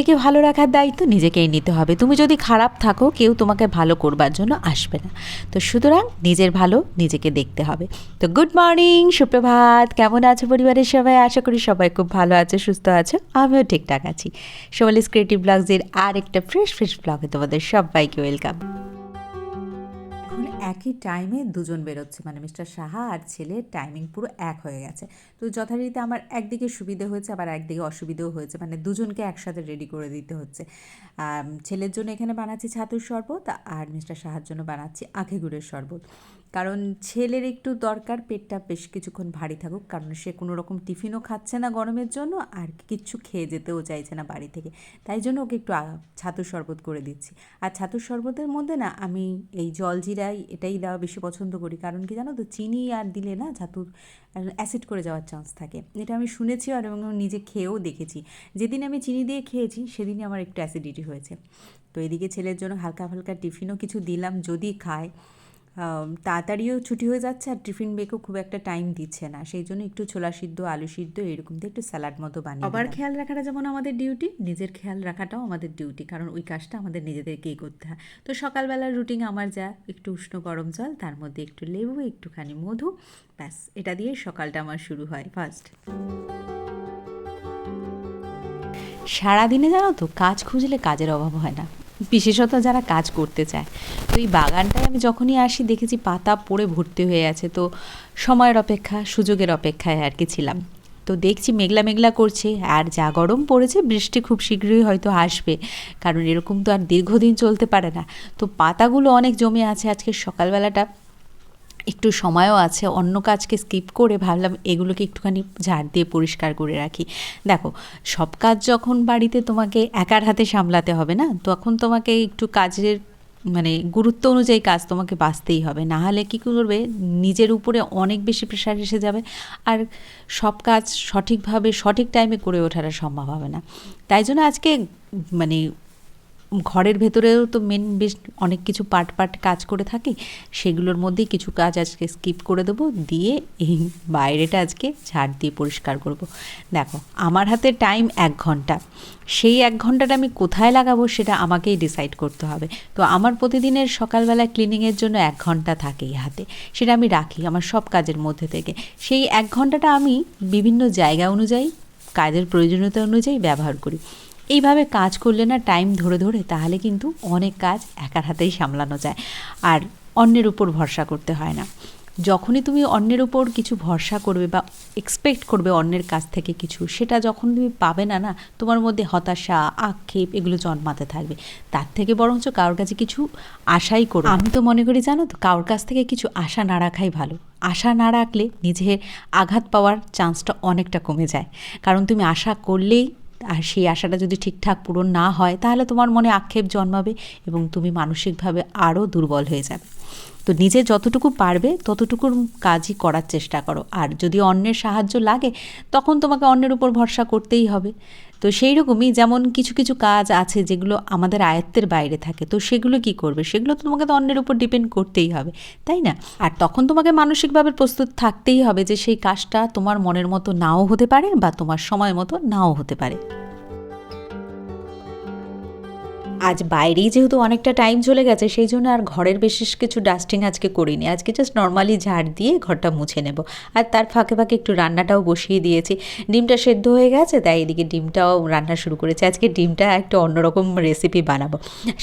নিজেকে ভালো রাখার দায়িত্ব নিজেকেই নিতে হবে। তুমি যদি খারাপ থাকো, কেউ তোমাকে ভালো করবার জন্য আসবে না। তো সুতরাং নিজের ভালো নিজেকে দেখতে হবে। তো গুড মর্নিং সুপ্রভাত। কেমন আছো পরিবারের সবাই? আশা করি সবাই খুব ভালো আছে, সুস্থ আছো। আমিও ঠিকঠাক আছি। সোমালিস ক্রিয়েটিভ ব্লগসের আর একটা ফ্রেশ ফ্রেশ ব্লগে তোমাদের সবাইকে ওয়েলকাম এখন একই টাইমে দুজন বেরোচ্ছে মানে মিস্টার সাহা আর ছেলের টাইমিং পুরো এক হয়ে গেছে। তো যথারীতি আমার একদিকে সুবিধে হয়েছে, আবার একদিকে অসুবিধেও হয়েছে মানে দুজনকে একসাথে রেডি করে দিতে হচ্ছে। ছেলের জন্য এখানে বানাচ্ছি ছাতুর শরবত, আর মিস্টার সাহার জন্য বানাচ্ছি আখে গুড়ের শরবত। কারণ ছেলের একটু দরকার পেটটা বেশ কিছুক্ষণ ভারী থাকুক কারণ সে কোনো রকম টিফিনও খাচ্ছে না গরমের জন্য আর কিচ্ছু খেয়ে যেতেও চাইছে না বাড়ি থেকে। তাই জন্য ওকে একটু আ, ছাতুর শরবত করে দিচ্ছি। আর ছাতুর শরবতের মধ্যে না আমি এই জলজিরাই এটাই দেওয়া বেশি পছন্দ করি। কারণ কি জানো তো চিনি আর দিলে না ছাতুর অ্যাসিড করে যাওয়ার চান্স থাকে। এটা আমি শুনেছি আর এবং নিজে খেয়েও দেখেছি। যেদিন আমি চিনি দিয়ে খেয়েছি সেদিনই আমার একটু অ্যাসিডিটি হয়েছে। তো এদিকে ছেলের জন্য হালকা হালকা টিফিনও কিছু দিলাম যদি খায়। তাড়াতাড়িও ছুটি হয়ে যাচ্ছে আর টিফিন বেকেও খুব একটা টাইম দিচ্ছে না। সেই জন্য একটু ছোলা সিদ্ধ আলু সিদ্ধ এরকম দিয়ে একটু স্যালাড মতো বানিয়ে আবার খেয়াল রাখাটা যেমন আমাদের ডিউটি নিজের খেয়াল রাখাটাও আমাদের ডিউটি কারণ ওই কাজটা আমাদের নিজেদেরকেই করতে হয়। তো সকালবেলার রুটিন আমার যা একটু উষ্ণ গরম জল তার মধ্যে একটু লেবু একটুখানি মধু ব্যাস এটা দিয়ে সকালটা আমার শুরু হয় ফার্স্ট সারাদিনে জানো তো কাজ খুঁজলে কাজের অভাব হয় না। বিশেষত যারা কাজ করতে চায়। তো এই বাগানটায় আমি যখনই আসি দেখেছি পাতা পড়ে ভর্তি হয়ে আছে। তো সময়ের অপেক্ষা, সুযোগের অপেক্ষায় আর কি ছিলাম। তো দেখছি মেঘলা মেঘলা করছে, আর যা গরম পড়েছে, বৃষ্টি খুব শীঘ্রই হয়তো আসবে। কারণ এরকম তো আর দীর্ঘদিন চলতে পারে না। তো পাতাগুলো অনেক জমে আছে আজকে সকালবেলাটা। একটু সময়ও আছে, অন্য কাজকে স্কিপ করে ভাবলাম এগুলোকে একটুখানি ঝাড় দিয়ে পরিষ্কার করে রাখি। দেখো, সব কাজ যখন বাড়িতে তোমাকে একার হাতে সামলাতে হবে না, তখন তোমাকে একটু কাজের মানে গুরুত্ব অনুযায়ী কাজ তোমাকে বাঁচতেই হবে। না হলে কী করবে? নিজের উপরে অনেক বেশি প্রেশার এসে যাবে আর সব কাজ সঠিকভাবে, সঠিক টাইমে করে ওঠাটা সম্ভব হবে না। তাই জন্য আজকে মানে ঘরের ভেতরেও তো মেন বেশ অনেক কিছু পার্ট পার্ট কাজ করে থাকি, সেগুলোর মধ্যেই কিছু কাজ আজকে স্কিপ করে দেবো, দিয়ে এই বাইরেটা আজকে ঝাড় দিয়ে পরিষ্কার করব। দেখো, আমার হাতে টাইম এক ঘণ্টা। সেই এক ঘন্টাটা আমি কোথায় লাগাবো সেটা আমাকেই ডিসাইড করতে হবে। তো আমার প্রতিদিনের সকালবেলা ক্লিনিংয়ের জন্য এক ঘণ্টা থাকেই হাতে। সেটা আমি রাখি আমার সব কাজের মধ্যে থেকে। সেই এক ঘন্টাটা আমি বিভিন্ন জায়গা অনুযায়ী, কাজের প্রয়োজনীয়তা অনুযায়ী ব্যবহার করি। এইভাবে কাজ করলে না টাইম ধরে ধরে তাহলে কিন্তু অনেক কাজ একার হাতেই সামলানো যায়। আর অন্যের উপর ভরসা করতে হয় না। যখনই তুমি অন্যের উপর কিছু ভরসা করবে বা এক্সপেক্ট করবে অন্যের কাছ থেকে কিছু, সেটা যখন তুমি পাবে না না, তোমার মধ্যে হতাশা, আক্ষেপ এগুলো জন্মাতে থাকবে। তার থেকে বরঞ্চ কারোর কাছে কিছু আশাই করো। আমি তো মনে করি জানো তো, কারোর কাছ থেকে কিছু আশা না রাখাই ভালো। আশা না রাখলে নিজের আঘাত পাওয়ার চান্সটা অনেকটা কমে যায়। কারণ তুমি আশা করলেই আর সেই আশাটা যদি ঠিকঠাক পূরণ না হয়, তাহলে তোমার মনে আক্ষেপ জন্মাবে এবং তুমি মানসিকভাবে আরও দুর্বল হয়ে যাবে। তো নিজে যতটুকু পারবে, ততটুকুর কাজই করার চেষ্টা করো। আর যদি অন্যের সাহায্য লাগে, তখন তোমাকে অন্যের উপর ভরসা করতেই হবে। তো সেই রকমই যেমন কিছু কিছু কাজ আছে যেগুলো আমাদের আয়ত্তের বাইরে থাকে, তো সেগুলো কি করবে? সেগুলো তো তোমাকে তো অন্যের উপর ডিপেন্ড করতেই হবে, তাই না? আর তখন তোমাকে মানসিকভাবে প্রস্তুত থাকতেই হবে যে সেই কাজটা তোমার মনের মতো নাও হতে পারে বা তোমার সময় মতো নাও হতে পারে। আজ বাইরেই যেহেতু অনেকটা টাইম চলে গেছে, সেই জন্য আর ঘরের বিশেষ কিছু ডাস্টিং আজকে করিনি। আজকে জাস্ট নর্মালি ঝাড় দিয়ে ঘরটা মুছে নেব। আর তার ফাঁকে ফাঁকে একটু রান্নাটাও বসিয়ে দিয়েছি। ডিমটা সেদ্ধ হয়ে গেছে, তাই এদিকে ডিমটাও রান্না শুরু করেছে। আজকে ডিমটা একটা অন্যরকম রেসিপি বানাবো।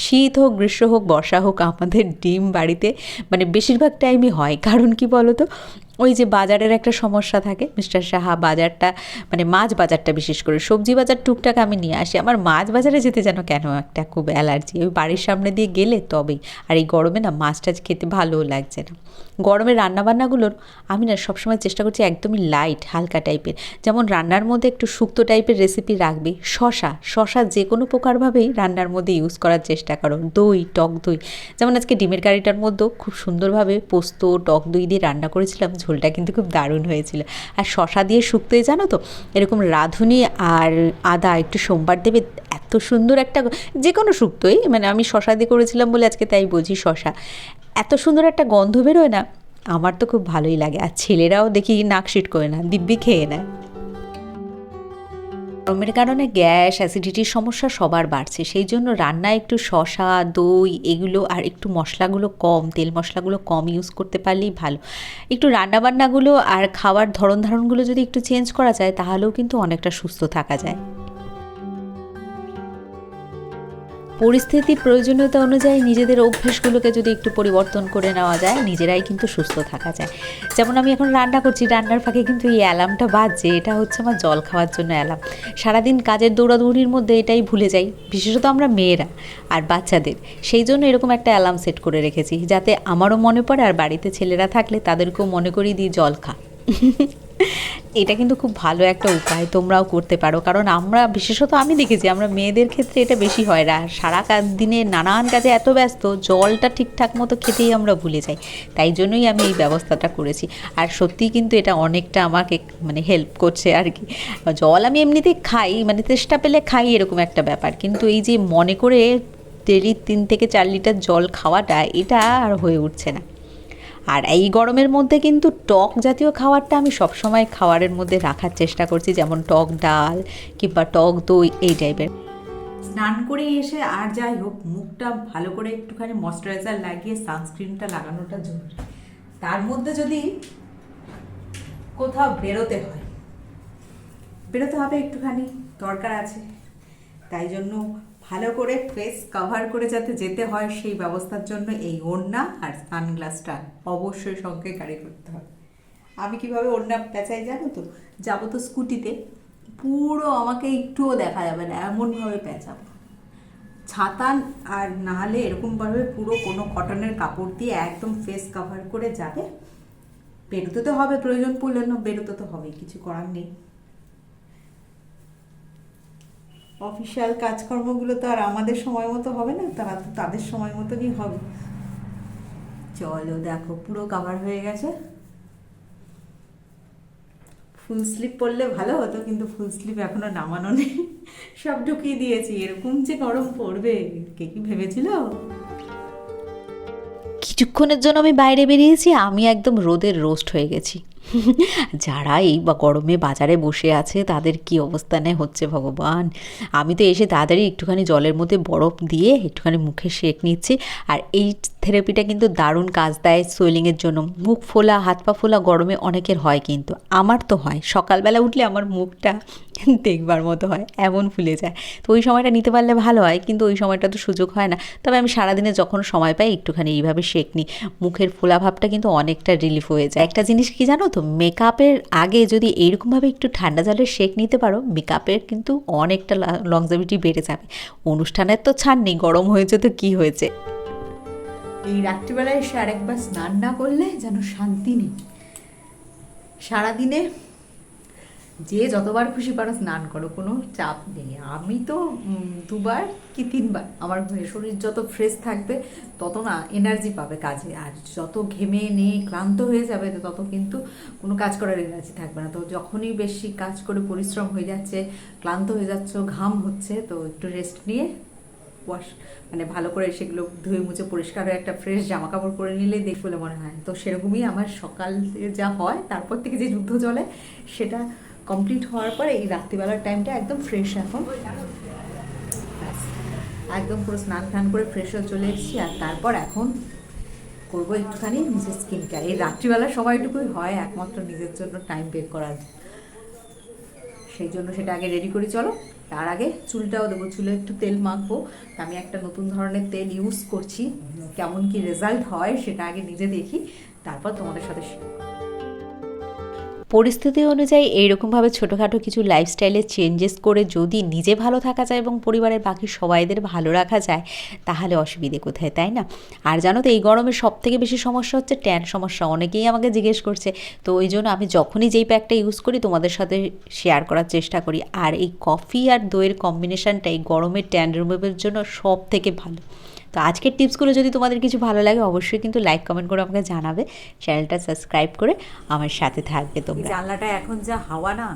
শীত হোক, গ্রীষ্ম হোক, বর্ষা হোক, আমাদের ডিম বাড়িতে মানে বেশিরভাগ টাইমই হয়। কারণ কি বলো তো ওই যে বাজারের একটা সমস্যা থাকে, মিস্টার সাহা, বাজারটা মানে মাছ বাজারটা বিশেষ করে, সবজি বাজার টুকটাক আমি নিয়ে আসি। আমার মাছ বাজারে যেতে যেন কেন একটা খুব অ্যালার্জি? ওই বাড়ির সামনে দিয়ে গেলে তবেই। আর এই গরমে না মাছ টাছ খেতে ভালোও লাগছে না। গরমের রান্নাবান্নাগুলোর আমি না সবসময় চেষ্টা করছি একদমই লাইট হালকা টাইপের যেমন রান্নার মধ্যে একটু শুক্তো টাইপের রেসিপি রাখবে। শশা শশা যে কোনো প্রকারভাবেই রান্নার মধ্যে ইউজ করার চেষ্টা করো। দই, টক দই। যেমন আজকে ডিমের কারিটার মধ্যেও খুব সুন্দরভাবে পোস্ত, টক দই দিয়ে রান্না করেছিলাম ঝোলটা কিন্তু খুব দারুণ হয়েছিল। আর শশা দিয়ে শুক্তোই জানো তো, এরকম রাঁধুনি আর আদা একটু সোমবার দেবে, এত সুন্দর একটা যে কোনো শুক্তোই মানে আমি শশা দিয়ে করেছিলাম বলে আজকে তাই বুঝি শশা এত সুন্দর একটা গন্ধ বেরোয় না, আমার তো খুব ভালোই লাগে। আর ছেলেরাও দেখি নাক সিট করে না, দিব্যি খেয়ে নেয়। গরমের কারণে গ্যাস অ্যাসিডিটির সমস্যা সবার বাড়ছে। সেই জন্য রান্নায় একটু শশা দই এগুলো আর একটু মশলাগুলো কম, তেল মশলাগুলো কম ইউজ করতে পারলেই ভালো। একটু রান্নাবান্নাগুলো আর খাওয়ার ধরন ধারণগুলো যদি একটু চেঞ্জ করা যায়, তাহলেও কিন্তু অনেকটা সুস্থ থাকা যায়। পরিস্থিতি প্রয়োজনীয়তা অনুযায়ী নিজেদের অভ্যেসগুলোকে যদি একটু পরিবর্তন করে নেওয়া যায়, নিজেরাই কিন্তু সুস্থ থাকা যায়। যেমন আমি এখন রান্না করছি, রান্নার ফাঁকে কিন্তু এই অ্যালার্মটা বাজছে, এটা হচ্ছে আমার জল খাওয়ার জন্য অ্যালার্ম। সারাদিন কাজের দৌড়াদৌড়ির মধ্যে এটাই ভুলে যাই, বিশেষত আমরা মেয়েরা আর বাচ্চাদের। সেই জন্য এরকম একটা অ্যালার্ম সেট করে রেখেছি, যাতে আমারও মনে পড়ে আর বাড়িতে ছেলেরা থাকলে তাদেরকেও মনে করিয়ে দিই, জল খা। এটা কিন্তু খুব ভালো একটা উপায়, তোমরাও করতে পারো। কারণ আমরা, বিশেষত আমি দেখেছি, আমরা মেয়েদের ক্ষেত্রে এটা বেশি হয় না। সারা দিনে নানান কাজে এত ব্যস্ত, জলটা ঠিকঠাক মতো খেতেই আমরা ভুলে যাই। তাই জন্যই আমি এই ব্যবস্থাটা করেছি। আর সত্যিই কিন্তু এটা অনেকটা আমাকে মানে হেল্প করছে আর কি। জল আমি এমনিতেই খাই মানে চেষ্টা পেলে খাই এরকম একটা ব্যাপার। কিন্তু এই যে মনে করে ডেলি তিন থেকে চার লিটার জল খাওয়াটা, এটা আর হয়ে উঠছে না। আর এই গরমের মধ্যে কিন্তু টক জাতীয় খাবারটা আমি সবসময় খাবারের মধ্যে রাখার চেষ্টা করছি, যেমন টক ডাল কিংবা টক দই, এই টাইপের স্নান করে এসে আর যাই হোক, মুখটা ভালো করে একটুখানি ময়শ্চারাইজার লাগিয়ে সানস্ক্রিনটা লাগানোটা জরুরি। তার মধ্যে যদি কোথাও বেরোতে হয়, বেরোতে হবে একটুখানি, দরকার আছে। তাই জন্য ভালো করে ফেস কভার করে যাতে যেতে হয় সেই ব্যবস্থার জন্য এই ওড়না আর সানগ্লাসটা অবশ্যই সঙ্গে গাড়ি করতে হবে। আমি কীভাবে ওড়না পেঁচাই জানো তো? যাব তো স্কুটিতে, পুরো আমাকে একটুও দেখা যাবে না, এমনভাবে পেঁচাবো। ছাতা আর না হলে এরকমভাবে পুরো কোনো কটনের কাপড় দিয়ে একদম ফেস কভার করে যাবে। বেরোতে তো হবে, প্রয়োজন পড়লে না, বেরোতে তো হবে কিছু করার নেই। অফিসিয়াল কাজকর্মগুলো তো আর আমাদের সময় মতো হবে না, তারা তো তাদের সময় মতনই হবে। চলো দেখো, পুরো কাভার হয়ে গেছে। ফুল স্লিপ পরলে ভালো হতো, কিন্তু ফুল স্লিপ এখনও নামানো নেই। সব ঢুকিয়ে দিয়েছি, এরকম যে গরম পড়বে, কে কি ভেবেছিল? কিছুক্ষণের জন্য আমি বাইরে বেরিয়েছি, আমি একদম রোদের রোস্ট হয়ে গেছি। যারা এই বা গরমে বাজারে বসে আছে, তাদের কি অবস্থানে হচ্ছে ভগবান? আমি তো এসে তাড়াতাড়ি একটুখানি জলের মধ্যে বরফ দিয়ে একটুখানি মুখে সেঁক নিচ্ছি। আর এই থেরাপিটা কিন্তু দারুণ কাজ দেয় সোয়েলিংয়ের জন্য। মুখ ফোলা, হাত পা ফোলা গরমে অনেকের হয় কিন্তু। আমার তো হয়। সকালবেলা উঠলে আমার মুখটা দেখবার মতো হয়, এমন ফুলে যায়। তো ওই সময়টা নিতে পারলে ভালো হয়, কিন্তু ওই সময়টা তো সুযোগ হয় না। তবে আমি সারাদিনে যখন সময় পাই একটুখানি এইভাবে শেক নিই। মুখের ফোলা ভাবটা কিন্তু অনেকটা রিলিফ হয়ে যায়। একটা জিনিস কি জানো তো? মেকআপের আগে যদি এইরকমভাবে একটু ঠান্ডা জলের শেক নিতে পারো মেকআপের কিন্তু অনেকটা লংজাবিটি বেড়ে যাবে। অনুষ্ঠানের তো ছাড় নেই, গরম হয়েছে তো কী হয়েছে? এই রাত্রিবেলায় এসে আরেকবার স্নান না করলে যেন শান্তি নেই। সারাদিনে যে যতবার খুশি পারো স্নান করো, কোনো চাপ নেই। আমি তো দুবার কি তিনবার, আমার শরীর যত ফ্রেশ থাকবে, তত না এনার্জি পাবে কাজে। আর যত ঘেমে নিয়ে ক্লান্ত হয়ে যাবে তত কিন্তু কোনো কাজ করার এনার্জি থাকবে না। তো যখনই বেশি কাজ করে পরিশ্রম হয়ে যাচ্ছে, ক্লান্ত হয়ে যাচ্ছ, ঘাম হচ্ছে, তো একটু রেস্ট নিয়ে ওয়াশ মানে ভালো করে সেগুলো ধুয়ে মুছে পরিষ্কার হয়ে একটা ফ্রেশ জামা কাপড় পরে নিলেই দেখ বলে মনে হয়। তো সেরকমই আমার সকাল যা হয়, তারপর থেকে যে যুদ্ধ চলে, সেটা কমপ্লিট হওয়ার পরে এই রাত্রিবেলার টাইমটা একদম ফ্রেশ এখন। একদম পুরো স্নান টান করে ফ্রেশ হয়ে চলে এসেছি আর তারপর এখন করব একটুখানি নিজের স্কিন কেয়ার এই রাত্রিবেলার সময়টুকুই হয় একমাত্র নিজের জন্য টাইম বের করার। সেই জন্য সেটা আগে রেডি করি, চলো। তার আগে চুলটাও দেবো, চুলে একটু তেল মাখবো। আমি একটা নতুন ধরনের তেল ইউজ করছি। কেমন কি রেজাল্ট হয় সেটা আগে নিজে দেখি। তারপর তোমাদের সাথে। পরিস্থিতি অনুযায়ী এইরকমভাবে ছোটোখাটো কিছু লাইফস্টাইলে চেঞ্জেস করে যদি নিজে ভালো থাকা যায় এবং পরিবারের বাকি সবাইদের ভালো রাখা যায়, তাহলে অসুবিধে কোথায়, তাই না? আর জানো তো, এই গরমে সব থেকে বেশি সমস্যা হচ্ছে ট্যান সমস্যা। অনেকেই আমাকে জিজ্ঞেস করছে, তো ওই জন্য আমি যখনই যেই প্যাকটা ইউজ করি, তোমাদের সাথে শেয়ার করার চেষ্টা করি। আর এই কফি আর দইয়ের কম্বিনেশনটা এই গরমের ট্যান রিমুভের জন্য সব থেকে ভালো। তো আজকের টিপসগুলো যদি তোমাদের কিছু ভালো লাগে অবশ্যই কিন্তু লাইক কমেন্ট করে আমাকে জানাবে। চ্যানেলটা সাবস্ক্রাইব করে আমার সাথে থাকবে তোমরা। জানলাটা এখন যা হাওয়া না।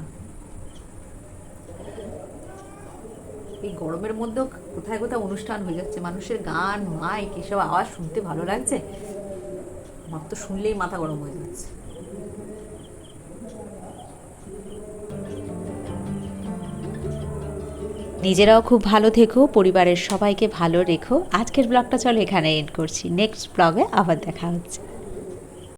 এই গরমের মধ্যেও কোথায় কোথায় অনুষ্ঠান হয়ে যাচ্ছে। মানুষের গান মাইক এসব আওয়াজ শুনতে ভালো লাগছে? আমার তো শুনলেই মাথা গরম হয়ে যাচ্ছে। নিজেরাও খুব ভালো থেকো, পরিবারের সবাইকে ভালো রেখো। আজকের ব্লগটা চলো এখানে এন্ড করছি। নেক্সট ব্লগে আবার দেখা হচ্ছে।